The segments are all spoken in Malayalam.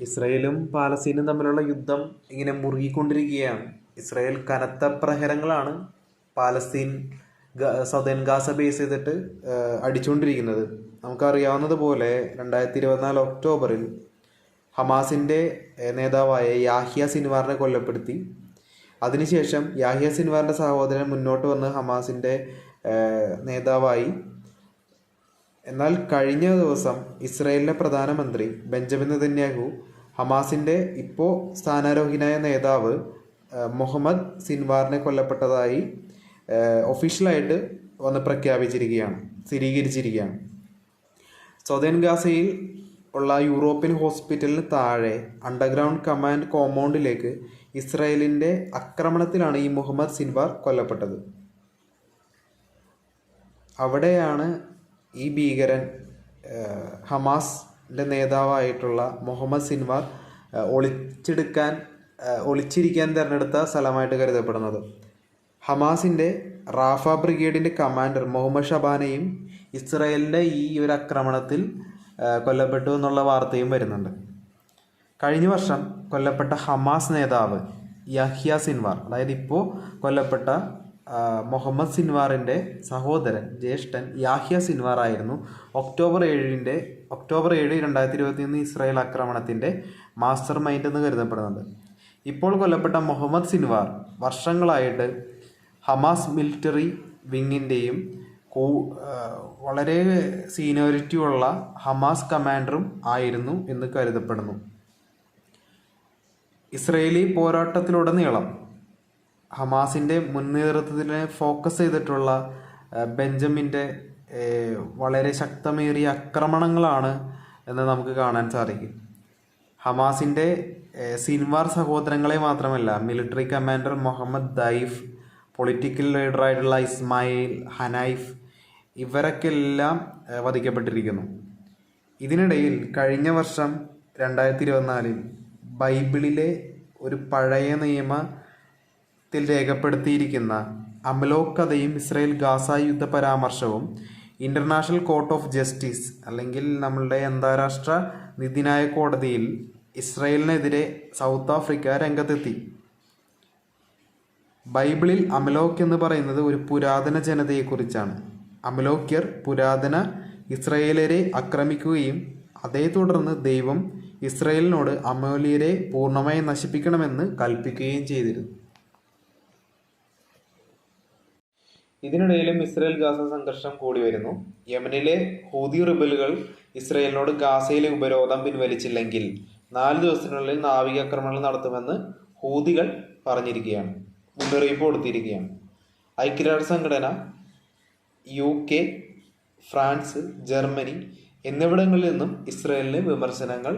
ഇസ്രയേലും പാലസ്തീനും തമ്മിലുള്ള യുദ്ധം ഇങ്ങനെ മുറുകിക്കൊണ്ടിരിക്കുകയാണ്. ഇസ്രയേൽ കനത്ത പ്രഹരങ്ങളാണ് പാലസ്തീൻ സൗതേൺ ഗാസ ബേസ് ചെയ്തിട്ട് അടിച്ചുകൊണ്ടിരിക്കുന്നത് നമുക്കറിയാവുന്നതുപോലെ രണ്ടായിരത്തി ഇരുപത്തിനാല് ഒക്ടോബറിൽ ഹമാസിന്റെ നേതാവായ യാഹിയ സിൻവാറിനെ കൊല്ലപ്പെടുത്തി. അതിനുശേഷം യാഹിയ സിൻവാറിന്റെ സഹോദരൻ മുന്നോട്ട് വന്ന് ഹമാസിന്റെ നേതാവായി എന്നാൽ കഴിഞ്ഞ ദിവസം ഇസ്രയേലിലെ പ്രധാനമന്ത്രി ബെഞ്ചമിൻ നെതന്യാഹു ഹമാസിന്റെ ഇപ്പോൾ സ്ഥാനാരോഹിനായ നേതാവ് മുഹമ്മദ് സിൻവാറിനെ കൊല്ലപ്പെട്ടതായി ഒഫീഷ്യലായിട്ട് വന്ന് പ്രഖ്യാപിച്ചിരിക്കുകയാണ് സ്ഥിരീകരിച്ചിരിക്കുകയാണ്. സൗതേൺ ഗാസയിൽ ഉള്ള യൂറോപ്യൻ ഹോസ്പിറ്റലിന് താഴെ അണ്ടർഗ്രൗണ്ട് കമാൻഡ് കോമ്പൗണ്ടിലേക്ക് ഇസ്രയേലിന്റെ ആക്രമണത്തിലാണ് ഈ മുഹമ്മദ് സിൻവാർ കൊല്ലപ്പെട്ടത്. അവിടെയാണ് ഈ ഭീകരൻ ഹമാസിന്റെ നേതാവായിട്ടുള്ള മുഹമ്മദ് സിൻവാർ ഒളിച്ചെടുക്കാൻ ഒളിച്ചിരിക്കാൻ തിരഞ്ഞെടുത്ത സ്ഥലമായിട്ട് കരുതപ്പെടുന്നത്. ഹമാസിന്റെ റാഫ ബ്രിഗേഡിന്റെ കമാൻഡർ മുഹമ്മദ് ഷബാനയും ഇസ്രയേലിന്റെ ഈ ഒരു ആക്രമണത്തിൽ കൊല്ലപ്പെട്ടു എന്നുള്ള വാർത്തയും വരുന്നുണ്ട്. കഴിഞ്ഞ വർഷം കൊല്ലപ്പെട്ട ഹമാസ് നേതാവ് യഹ്യ സിൻവാർ അതായത് ഇപ്പോൾ കൊല്ലപ്പെട്ട മുഹമ്മദ് സിൻവാറിന്റെ സഹോദരൻ ജ്യേഷ്ഠൻ യാഹ്യ സിൻവാർ ആയിരുന്നു ഒക്ടോബർ ഏഴിന്റെ ഒക്ടോബർ ഏഴ് രണ്ടായിരത്തി ഇരുപത്തി ഒന്ന് ഇസ്രായേൽ ആക്രമണത്തിന്റെ മാസ്റ്റർ മൈൻഡ് എന്ന് കരുതപ്പെടുന്നുണ്ട് ഇപ്പോൾ കൊല്ലപ്പെട്ട മുഹമ്മദ് സിൻവാർ വർഷങ്ങളായിട്ട് ഹമാസ് മിലിറ്ററി വിങ്ങിന്റെയും വളരെ സീനിയോറിറ്റി ഉള്ള ഹമാസ് കമാൻഡറും ആയിരുന്നു എന്ന് കരുതപ്പെടുന്നു. ഇസ്രയേലി പോരാട്ടത്തിലുടനീളം ഹമാസിന്റെ മുൻനേതൃത്വത്തിനെ ഫോക്കസ് ചെയ്തിട്ടുള്ള ബെഞ്ചമിന്റെ വളരെ ശക്തമേറിയ ആക്രമണങ്ങളാണ് എന്ന് നമുക്ക് കാണാൻ സാധിക്കും. ഹമാസിന്റെ സിൻവാർ സഹോദരങ്ങളെ മാത്രമല്ല military commander Mohammed Deif political ലീഡറായിട്ടുള്ള Ismail Haniyeh ഇവരൊക്കെ എല്ലാം വധിക്കപ്പെട്ടിരിക്കുന്നു. ഇതിനിടയിൽ കഴിഞ്ഞ വർഷം രണ്ടായിരത്തി ഇരുപത്തിനാലിൽ ബൈബിളിലെ ഒരു പഴയ നിയമത്തിൽ രേഖപ്പെടുത്തിയിരിക്കുന്ന അമലോക് കഥയും ഇസ്രായേൽ ഗാസ യുദ്ധ പരാമർശവും ഇന്റർനാഷണൽ കോർട്ട് ഓഫ് ജസ്റ്റിസ് അല്ലെങ്കിൽ നമ്മളുടെ അന്താരാഷ്ട്ര നീതിന്യായ കോടതിയിൽ ഇസ്രായേലിനെതിരെ സൗത്ത് ആഫ്രിക്ക രംഗത്തെത്തി. ബൈബിളിൽ അമലോക്ക് എന്ന് പറയുന്നത് ഒരു പുരാതന ജനതയെക്കുറിച്ചാണ്. അമലോക്യർ പുരാതന ഇസ്രയേലരെ ആക്രമിക്കുകയും അതേ തുടർന്ന് ദൈവം ഇസ്രയേലിനോട് അമോലിയരെ പൂർണമായി നശിപ്പിക്കണമെന്ന് കൽപ്പിക്കുകയും ചെയ്തിരുന്നു. ഇതിനിടയിലും ഇസ്രയേൽ ഗാസ സംഘർഷം കൂടി വരുന്നു. യമനിലെ ഹൂതി റിബലുകൾ ഇസ്രയേലിനോട് ഗാസയിലെ ഉപരോധം പിൻവലിച്ചില്ലെങ്കിൽ നാല് ദിവസത്തിനുള്ളിൽ നാവികാക്രമണങ്ങൾ നടത്തുമെന്ന് ഹൂതികൾ പറഞ്ഞിരിക്കുകയാണ്. മുന്നറിയിപ്പ് കൊടുത്തിരിക്കുകയാണ്. ഐക്യരാഷ്ട്ര സംഘടന യു കെ ഫ്രാൻസ് ജർമ്മനി എന്നിവിടങ്ങളിൽ നിന്നും ഇസ്രയേലിന് വിമർശനങ്ങൾ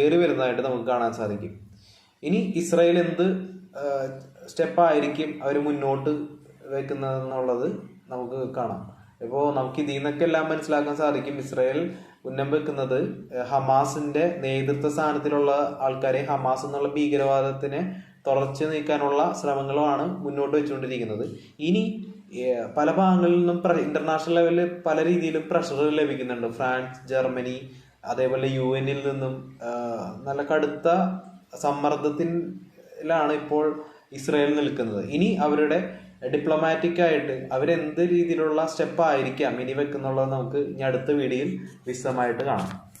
ഏറി വരുന്നതായിട്ട് നമുക്ക് കാണാൻ സാധിക്കും. ഇനി ഇസ്രയേൽ എന്ത് സ്റ്റെപ്പായിരിക്കും അവർ മുന്നോട്ട് വെക്കുന്നതെന്നുള്ളത് നമുക്ക് കാണാം. ഇപ്പോൾ നമുക്ക് ഇതിൽ നിന്നൊക്കെ എല്ലാം മനസ്സിലാക്കാൻ സാധിക്കും. ഇസ്രായേൽ ഉന്നം വെക്കുന്നത് ഹമാസിന്റെ നേതൃത്വ സ്ഥാനത്തിലുള്ള ആൾക്കാരെ ഹമാസ് എന്നുള്ള ഭീകരവാദത്തിനെ തുടർച്ച നീക്കാനുള്ള ശ്രമങ്ങളുമാണ് മുന്നോട്ട് വെച്ചുകൊണ്ടിരിക്കുന്നത്. ഇനി പല ഭാഗങ്ങളിൽ നിന്നും ഇന്റർനാഷണൽ ലെവലിൽ പല രീതിയിലും പ്രഷർ ലഭിക്കുന്നുണ്ട്. ഫ്രാൻസ് ജർമ്മനി അതേപോലെ യു എന്നിൽ നിന്നും നല്ല കടുത്ത സമ്മർദ്ദത്തിലാണ് ഇപ്പോൾ ഇസ്രായേൽ നിൽക്കുന്നത്. ഇനി അവരുടെ ഡിപ്ലോമാറ്റിക് ആയിട്ട് അവരെന്ത് രീതിയിലുള്ള സ്റ്റെപ്പ് ആയിരിക്കാം ഇനി വെക്കുന്നുള്ളത് നമുക്ക് ഇനി അടുത്ത വീഡിയോയിൽ വിശദമായിട്ട് കാണാം.